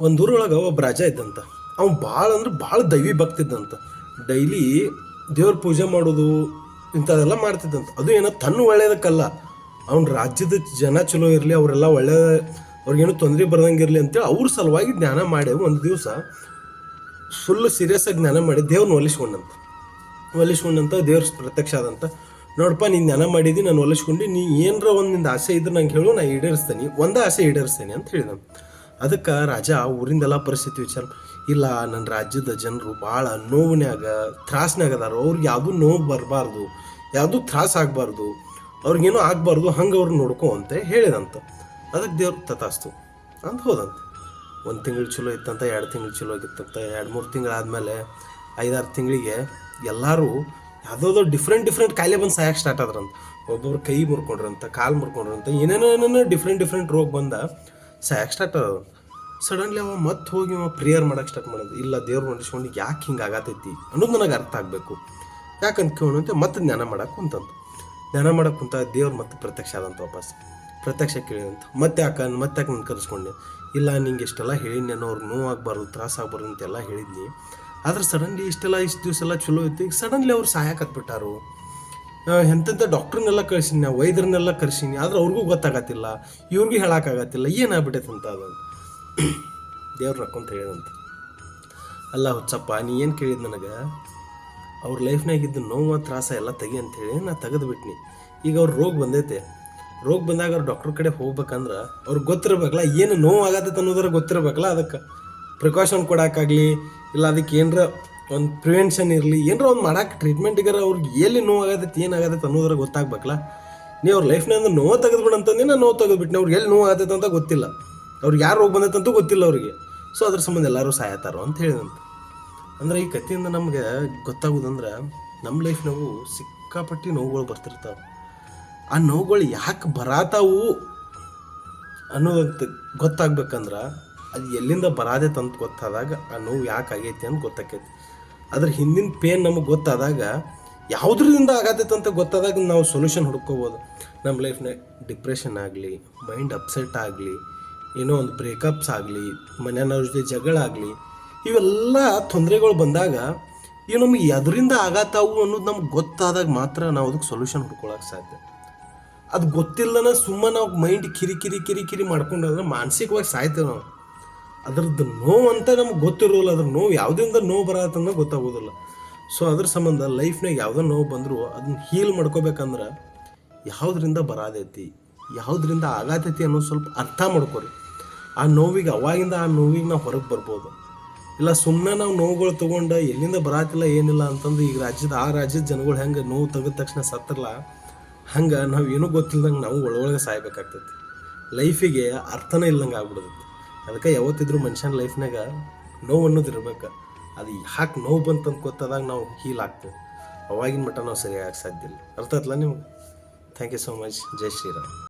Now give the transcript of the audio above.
ಒಂದು ಊರೊಳಗೆ ಒಬ್ಬ ರಾಜ ಇದ್ದಂತ. ಅವ್ನು ಭಾಳ ಅಂದ್ರೆ ಭಾಳ ದೈವಿ ಭಕ್ತಿದ್ದಂತ ಡೈಲಿ ದೇವ್ರ ಪೂಜೆ ಮಾಡೋದು, ಇಂಥದೆಲ್ಲ ಮಾಡ್ತಿದ್ದಂತ. ಅದು ಏನೋ ತನ್ನ ಒಳ್ಳೇದಕ್ಕಲ್ಲ. ಅವ್ನ ರಾಜ್ಯದ ಜನ ಚಲೋ ಇರಲಿ, ಅವರೆಲ್ಲ ಒಳ್ಳೆ, ಅವ್ರಿಗೇನು ತೊಂದರೆ ಬರದಂಗೆ ಇರಲಿ ಅಂತೇಳಿ ಅವ್ರ ಸಲುವಾಗಿ ಜ್ಞಾನ ಮಾಡಿ ಒಂದು ದಿವಸ. ಫುಲ್ ಸೀರಿಯಸ್ ಆಗಿ ಜ್ಞಾನ ಮಾಡಿ ದೇವ್ರನ್ನ ಒಲಿಸ್ಕೊಂಡಂತ ಒಲಿಸ್ಕೊಂಡಂತ ದೇವ್ರ ಪ್ರತ್ಯಕ್ಷ ಆದಂತ. ನೋಡಪ್ಪ, ನೀನು ಜ್ಞಾನ ಮಾಡಿದಿ, ನಾನು ಒಲಿಸ್ಕೊಂಡು ನೀ ಏನರ ಒಂದು ನಿಂದ ಆಸೆ ಇದ್ರೆ ನಂಗೆ ಹೇಳು ನಾನು ಈಡೇರಿಸ್ತೇನೆ. ಒಂದೇ ಆಸೆ ಈಡೇರಿಸ್ತೇನೆ ಅಂತ ಹೇಳಿದ ಅದಕ್ಕೆ ರಾಜ ಊರಿಂದೆಲ್ಲ ಪರಿಸ್ಥಿತಿ ವಿಚಾರ ಇಲ್ಲ ನನ್ನ ರಾಜ್ಯದ ಜನರು ಭಾಳ ನೋವಿನಾಗ ತ್ರಾಸ್ನಾಗ ಅದಾರ. ಅವ್ರಿಗೆ ಯಾವುದೂ ನೋವು ಬರಬಾರ್ದು. ಯಾವುದೂ ತ್ರಾಸ ಆಗಬಾರ್ದು. ಅವ್ರಿಗೇನೋ ಆಗಬಾರ್ದು, ಹಂಗೆ ಅವ್ರು ನೋಡ್ಕೊ ಅಂತ ಹೇಳಿದಂತ. ಅದಕ್ಕೆ ದೇವ್ರ ತತಾಸ್ತು ಅಂತ ಹೋದಂತ. ಒಂದು ತಿಂಗಳು ಚಲೋ ಇತ್ತಂತ, ಎರಡು ತಿಂಗಳು ಚಲೋ ಆಗಿತ್ತಂತ. ಎರಡು ಮೂರು ತಿಂಗಳಾದಮೇಲೆ ಐದಾರು ತಿಂಗಳಿಗೆ ಎಲ್ಲರೂ ಯಾವುದೋ ಡಿಫ್ರೆಂಟ್ ಡಿಫ್ರೆಂಟ್ ಕಾಯಿಲೆ ಬಂದು ಸಾಯಕ್ಕೆ ಸ್ಟಾರ್ಟ್ ಆದ್ರಂತ. ಒಬ್ಬೊಬ್ರು ಕೈ ಮುರ್ಕೊಂಡ್ರಂತ, ಕಾಲು ಮುರ್ಕೊಂಡ್ರಂತ, ಏನೇನೋ ಏನೇನೋ ಡಿಫ್ರೆಂಟ್ ಡಿಫ್ರೆಂಟ್ ರೋಗ ಬಂದ ಸಾಯಕ್ಕೆ ಸ್ಟಾರ್ಟ್ ಆದ ಸಡನ್ಲಿ ಅವ ಮತ್ತೆ ಹೋಗಿ ಅವ ಪ್ರೇಯರ್ ಮಾಡಕ್ಕೆ ಸ್ಟಾರ್ಟ್ ಮಾಡೋದು ಇಲ್ಲ, ದೇವ್ರು ನಡೆಸ್ಕೊಂಡು ಯಾಕೆ ಹಿಂಗೆ ಆಗತೈತಿ ಅನ್ನೋದು ನನಗೆ ಅರ್ಥ ಆಗಬೇಕು. ಯಾಕಂತ ಕೇಳುವಂತೆ ಮತ್ತೆ ಜ್ಞಾನ ಮಾಡಕ್ಕೆ ಕುಂತಂತ. ಧ್ಯಾನ ಮಾಡಕ್ಕೆ ಕುಂತ ದೇವ್ರು ಮತ್ತೆ ಪ್ರತ್ಯಕ್ಷ ಆದಂತ ವಾಪಸ್. ಪ್ರತ್ಯಕ್ಷ ಕೇಳಿದಂತ. ಮತ್ತೆ ಯಾಕ ಮತ್ತೆ ಯಾಕೆ ನಾನು ಕರೆಸ್ಕೊಂಡೆ? ಇಲ್ಲ, ನಿಂಗೆ ಇಷ್ಟೆಲ್ಲ ಹೇಳಿನಿ ನಾನು ಅವ್ರಿಗೆ ನೋವು ಆಗಬಾರ್ದು ತ್ರಾಸ ಆಗ್ಬಾರ್ದು ಅಂತೆಲ್ಲ ಹೇಳಿದ್ನಿ. ಆದ್ರೆ ಸಡನ್ಲಿ ಇಷ್ಟೆಲ್ಲ ಇಷ್ಟು ದಿವಸ ಎಲ್ಲ ಚಲೋ ಇತ್ತು. ಈಗ ಸಡನ್ಲಿ ಅವ್ರು ಸಹಾಯಕತ್ಬಿಟ್ಟಾರು ಎಂತೆಂಥ ಡಾಕ್ಟ್ರನ್ನೆಲ್ಲ ಕಳ್ಸೀನಿ ನಾ ವೈದ್ಯರನ್ನೆಲ್ಲ ಕರ್ಸೀನಿ ಆದ್ರೆ ಅವ್ರಿಗೂ ಗೊತ್ತಾಗತ್ತಿಲ್ಲ. ಇವ್ರಿಗೂ ಹೇಳೋಕ್ಕಾಗತ್ತಿಲ್ಲ. ಏನಾಗ್ಬಿಟ್ಟೈತೆ ಅಂತ ಅದು ದೇವ್ರು ನಕ್ಕೊಂತ ಹೇಳಿದಂತ ಅಲ್ಲ ಹುಚ್ಚಪ್ಪ, ನೀ ಏನು ಕೇಳಿದ್ ನನಗೆ? ಅವ್ರ ಲೈಫ್ನಾಗ ಇದ್ದ ನೋವು, ತ್ರಾಸ ಎಲ್ಲ ತೆಗಿ ಅಂತೇಳಿ ನಾ ತೆಗೆದು ಬಿಟ್ನಿ. ಈಗ ಅವ್ರ ರೋಗ ಬಂದೈತೆ. ರೋಗ ಬಂದಾಗ ಅವ್ರು ಡಾಕ್ಟ್ರ್ ಕಡೆ ಹೋಗ್ಬೇಕಂದ್ರೆ ಅವ್ರಿಗೆ ಗೊತ್ತಿರಬೇಕಲ್ಲ, ಏನು ನೋವು ಆಗತ್ತೆ ಅನ್ನೋದ್ರ ಗೊತ್ತಿರಬೇಕಲ್ಲ ಅದಕ್ಕೆ. ಪ್ರಿಕಾಷನ್ ಕೊಡೋಕ್ಕಾಗಲಿ, ಇಲ್ಲ ಅದಕ್ಕೆ ಏನರ ಒಂದು ಪ್ರಿವೆನ್ಷನ್ ಇರಲಿ, ಏನರ ಒಂದು ಮಾಡಕ್ಕೆ ಟ್ರೀಟ್ಮೆಂಟಿಗಾರ ಅವ್ರಿಗೆ ಎಲ್ಲಿ ನೋವು ಆಗತ್ತೆ ಅನ್ನೋದ್ರ ಗೊತ್ತಾಗ್ಬೇಕಲ್ಲ? ನೀವು ಅವ್ರ ಲೈಫ್ನಾಗ ನೋವು ತೆಗೆದ್ಬಿಡು ಅಂತಂದು ನಾನು ನೋವು ತೆಗೆದ್ಬಿಟ್ಟು ಅವ್ರಿಗೆ ಎಲ್ಲಿ ನೋವು ಆಗತ್ತೆ ಅಂತ ಗೊತ್ತಿಲ್ಲ. ಅವ್ರಿಗೆ ಯಾರು ರೋಗ ಬಂದೈತೆ ಅಂತೂ ಗೊತ್ತಿಲ್ಲ ಅವ್ರಿಗೆ. ಸೊ ಅದ್ರ ಸಂಬಂಧ ಎಲ್ಲರೂ ಸಾಯತಾರೋ ಅಂತ ಹೇಳಿದಂತ. ಅಂದ್ರೆ ಈ ಕಥೆಯಿಂದ ನಮಗೆ ಗೊತ್ತಾಗೋದಂದ್ರೆ ನಮ್ಮ ಲೈಫ್ನಾಗೂ ಸಿಕ್ಕಾಪಟ್ಟಿ ನೋವುಗಳು ಬರ್ತಿರ್ತಾವೆ. ಆ ನೋವುಗಳು ಯಾಕೆ ಬರಾತಾವು ಅನ್ನೋದಂತ ಗೊತ್ತಾಗ್ಬೇಕಂದ್ರೆ ಅದು ಎಲ್ಲಿಂದ ಬರಾದೆ ತಂತ ಗೊತ್ತಾದಾಗ ಆ ನೋವು ಯಾಕೆ ಆಗೈತಿ ಅಂತ ಗೊತ್ತಾಕೈತಿ. ಅದ್ರ ಹಿಂದಿನ ಪೇನ್ ನಮಗೆ ಗೊತ್ತಾದಾಗ ಯಾವುದ್ರಿಂದ ಆಗತ್ತೈತೆ ಅಂತ ಗೊತ್ತಾದಾಗ ನಾವು ಸೊಲ್ಯೂಷನ್ ಹುಡ್ಕೋಬೋದು. ನಮ್ಮ ಲೈಫ್ನಾಗ ಡಿಪ್ರೆಷನ್ ಆಗಲಿ ಮೈಂಡ್ ಅಪ್ಸೆಟ್ ಆಗಲಿ, ಏನೋ ಒಂದು ಬ್ರೇಕಪ್ಸ್ ಆಗಲಿ, ಮನೆಯವ್ರ ಜೊತೆ ಜಗಳಾಗಲಿ ಇವೆಲ್ಲ ತೊಂದರೆಗಳು ಬಂದಾಗ ಇವು ನಮಗೆ ಎದರಿಂದ ಆಗತ್ತಾವು ಅನ್ನೋದು ನಮ್ಗೆ ಗೊತ್ತಾದಾಗ ಮಾತ್ರ ನಾವು ಅದಕ್ಕೆ ಸೊಲ್ಯೂಷನ್ ಹುಡ್ಕೊಳಕ್ಕೆ ಸಾಧ್ಯ. ಅದು ಗೊತ್ತಿಲ್ಲನ ಸುಮ್ಮನೆ ನಾವು ಮೈಂಡ್ ಕಿರಿ ಕಿರಿ ಕಿರಿ ಕಿರಿ ಮಾನಸಿಕವಾಗಿ ಸಾಯ್ತೇವೆ ನಾವು. ಅದ್ರದ್ದು ನೋವು ಅಂತ ನಮ್ಗೆ ಗೊತ್ತಿರೋಲ್ಲ. ಅದ್ರ ನೋವು ಯಾವುದರಿಂದ ನೋವು ಬರತ್ತನ್ನೋ ಗೊತ್ತಾಗೋದಿಲ್ಲ. ಸೊ ಅದ್ರ ಸಂಬಂಧ ಲೈಫ್ನಾಗ ಯಾವುದೋ ನೋವು ಬಂದರೂ ಅದನ್ನ ಹೀಲ್ ಮಾಡ್ಕೋಬೇಕಂದ್ರೆ ಯಾವುದರಿಂದ ಬರಾದೈತಿ ಯಾವುದರಿಂದ ಆಗಾತೈತಿ ಅನ್ನೋದು ಸ್ವಲ್ಪ ಅರ್ಥ ಮಾಡ್ಕೊರಿ. ಆ ನೋವಿಗೆ ಅವಾಗಿಂದ ಆ ನೋವಿಗೆ ನಾವು ಹೊರಗೆ ಬರ್ಬೋದು. ಇಲ್ಲ ಸುಮ್ಮನೆ ನಾವು ನೋವುಗಳು ತೊಗೊಂಡು ಎಲ್ಲಿಂದ ಬರಾತಿಲ್ಲ, ಏನಿಲ್ಲ ಅಂತಂದು ಈಗ ರಾಜ್ಯದ, ಆ ರಾಜ್ಯದ ಜನಗಳು ಹೆಂಗೆ ನೋವು ತೆಗೆದ ತಕ್ಷಣ ಸತ್ತರಲ್ಲ ಹಂಗೆ ನಾವು ಏನೂ ಗೊತ್ತಿಲ್ದಂಗೆ ನಾವು ಒಳಗೊಳಗೆ ಸಾಯ್ಬೇಕಾಗ್ತೈತಿ. ಲೈಫಿಗೆ ಅರ್ಥನೇ ಇಲ್ಲಂಗೆ ಆಗ್ಬಿಡ್ತೈತಿ. ಅದಕ್ಕೆ ಯಾವತ್ತಿದ್ರೂ ಮನುಷ್ಯನ ಲೈಫ್ನಾಗ ನೋವು ಅನ್ನೋದು ಇರ್ಬೇಕು. ಅದು ಯಾಕೆ ನೋವು ಬಂತಂತ ಗೊತ್ತಾದಾಗ ನಾವು ಹೀಲ್ ಆಗ್ತೇವೆ. ಅವಾಗಿನ ಮಟ್ಟ ನಾವು ಸರಿಯಾಗಿ ಸಾಧ್ಯ ಇಲ್ಲ. ಅರ್ಥ ಆಯ್ತಲ್ಲ ನಿಮ್ಗೆ ಥ್ಯಾಂಕ್ ಯು ಸೋ ಮಚ್ ಜೈ ಶ್ರೀರಾಮ್.